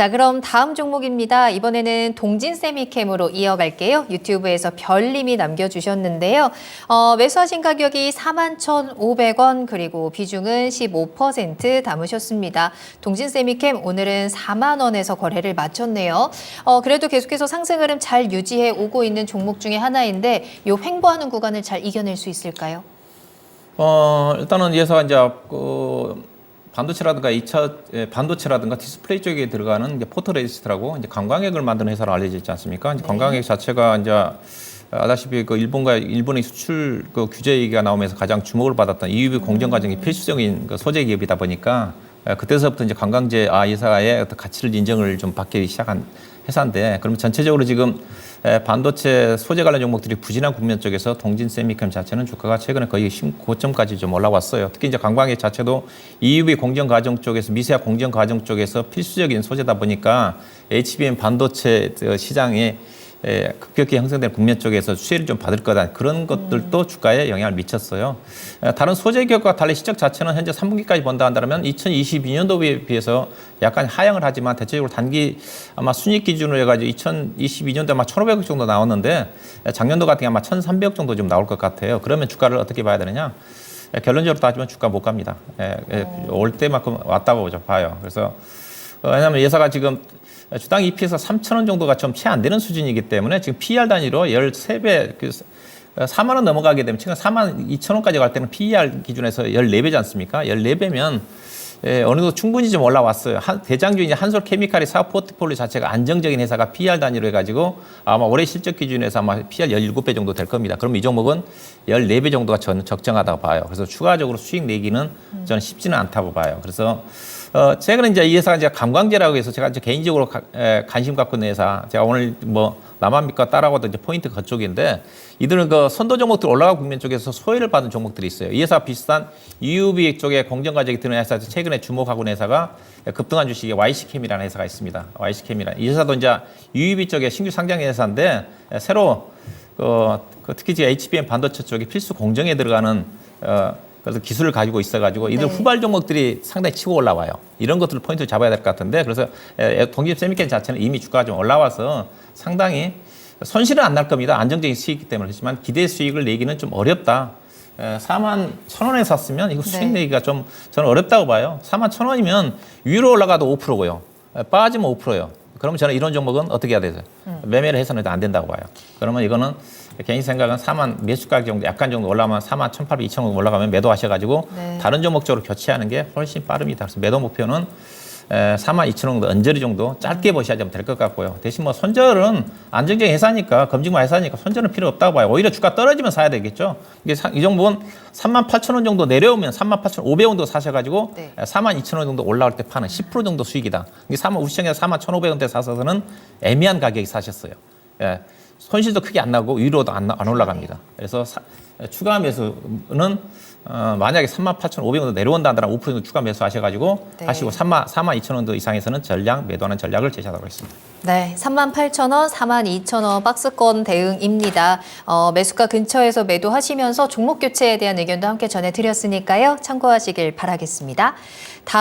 자, 그럼 다음 종목입니다. 이번에는 동진 세미캠으로 이어갈게요. 유튜브에서 별님이 남겨주셨는데요. 어, 매수하신 가격이 41,500원 그리고 비중은 15% 담으셨습니다. 동진 세미캠 오늘은 4만 원에서 거래를 마쳤네요. 어, 그래도 계속해서 상승 흐름 잘 유지해 오고 있는 종목 중에 하나인데 요 횡보하는 구간을 잘 이겨낼 수 있을까요? 어, 일단은 예사가 이제 그 반도체라든가 2차 예, 반도체라든가 디스플레이 쪽에 들어가는 이제 포토레지스트라고 이제 관광액을 만드는 회사로 알려져 있지 않습니까? 이제 관광액 자체가 이제 아다시피 그 일본과 일본의 수출 그 규제가 나오면서 가장 주목을 받았던 EUV 공정 과정이 필수적인 그 소재 기업이다 보니까 예, 그때서부터 이제 관광제 아 회사의 어떤 가치를 인정을 좀 받기 시작한 회사인데 그러면 전체적으로 지금 에, 반도체 소재 관련 종목들이 부진한 국면 쪽에서 동진 세미캠 자체는 주가가 최근에 거의 고점까지 좀 올라왔어요. 특히 이제 관광액 자체도 EUV 공정 과정 쪽에서 미세화 공정 과정 쪽에서 필수적인 소재다 보니까 HBM 반도체 그 시장에 에, 급격히 형성된 국면 쪽에서 수혜를 좀 받을 거다 그런 것들도 주가에 영향을 미쳤어요. 에, 다른 소재 기업과 달리 실적 자체는 현재 3분기까지 본다 한다면 2022년도에 비해서 약간 하향을 하지만 대체적으로 단기 아마 순익 기준으로 해가지고 2022년도에 아마 1,500억 정도 나왔는데 에, 작년도 같은 게 아마 1,300억 정도 좀 나올 것 같아요. 그러면 주가를 어떻게 봐야 되느냐? 에, 결론적으로 따지면 주가 못 갑니다. 에, 에, 올 때만큼 왔다고 봐요. 그래서 어, 왜냐하면 예사가 지금 주당 EPS 3,000원 정도가 좀 채 안 되는 수준이기 때문에 지금 PER 단위로 13배, 그 4만 원 넘어가게 되면 지금 4만 2천 원까지 갈 때는 PER 기준에서 14배지 않습니까? 14배면 예, 어느 정도 충분히 좀 올라왔어요. 한, 대장주인 한솔 케미칼의 사업 포트폴리오 자체가 안정적인 회사가 PR 단위로 해가지고 아마 올해 실적 기준에서 아마 PR 17배 정도 될 겁니다. 그럼 이 종목은 14배 정도가 저는 적정하다고 봐요. 그래서 추가적으로 수익 내기는 저는 쉽지는 않다고 봐요. 그래서 어, 최근에 이제 이 회사가 이제 관광제라고 해서 제가 이제 개인적으로 가, 에, 관심 갖고 있는 회사. 제가 오늘 뭐 믿고 따라가도 이제 포인트 그쪽인데 이들은 그 선도 종목들 올라가 국면 쪽에서 소외를 받은 종목들이 있어요. 이 회사 비슷한 UV 쪽에 공정 과정이 드는 회사에서 최근에 주목하고 있는 회사가 급등한 주식에 YC캠이라는 회사가 있습니다. YC캠이라는 이 회사도 이제 UV 쪽에 신규 상장 회사인데 새로 그, 그 특히 이제 HBM 반도체 쪽에 필수 공정에 들어가는 어, 그래서 기술을 가지고 있어가지고 이들 네. 후발 종목들이 상당히 치고 올라와요. 이런 것들을 포인트를 잡아야 될 것 같은데 그래서 동집 세미캠 자체는 이미 주가가 좀 올라와서 상당히 손실은 안 날 겁니다. 안정적인 수익이기 때문에 그렇지만 기대 수익을 내기는 좀 어렵다. 4만 천 원에 샀으면 이거 수익 네. 내기가 좀 저는 어렵다고 봐요. 4만 천 원이면 위로 올라가도 5%고요. 빠지면 5%예요. 그러면 저는 이런 종목은 어떻게 해야 되죠? 매매를 해서는 안 된다고 봐요. 그러면 이거는 개인 생각은 4만 매수 가격 정도 약간 정도 올라가면 4만 1,800, 2,000 정도 올라가면 매도하셔가지고 네. 다른 종목 쪽으로 교체하는 게 훨씬 빠릅니다. 그래서 매도 목표는 4만 2천 원 정도 언저리 정도 짧게 보셔야좀 될것 같고요. 대신 뭐 손절은 안정적인 회사니까 검증만 회사니까 손절은 필요 없다고 봐요. 오히려 주가 떨어지면 사야 되겠죠. 이게 사- 이 정도는 3만 8천 원 정도 내려오면 3만 8천 500원 정도 사셔가지고 네. 4만 2천 원 정도 올라올 때 파는 10% 정도 수익이다. 이게 3만 우리 시장에서 4만 1,500원대 사서는 애매한 가격에 사셨어요. 예. 손실도 크게 안 나고 위로도 안, 나- 안 올라갑니다. 그래서 사- 추가 매수는 어, 만약에 3만 8,500원 내려온다 한다면 5% 정도 추가 매수하셔가지고 네. 하시고 3만 4만 2천 원도 이상에서는 전량 매도하는 전략을 제시하도록 하겠습니다. 네, 38,000원, 42,000원 박스권 대응입니다. 어, 매수가 근처에서 매도하시면서 종목 교체에 대한 의견도 함께 전해드렸으니까요. 참고하시길 바라겠습니다. 다음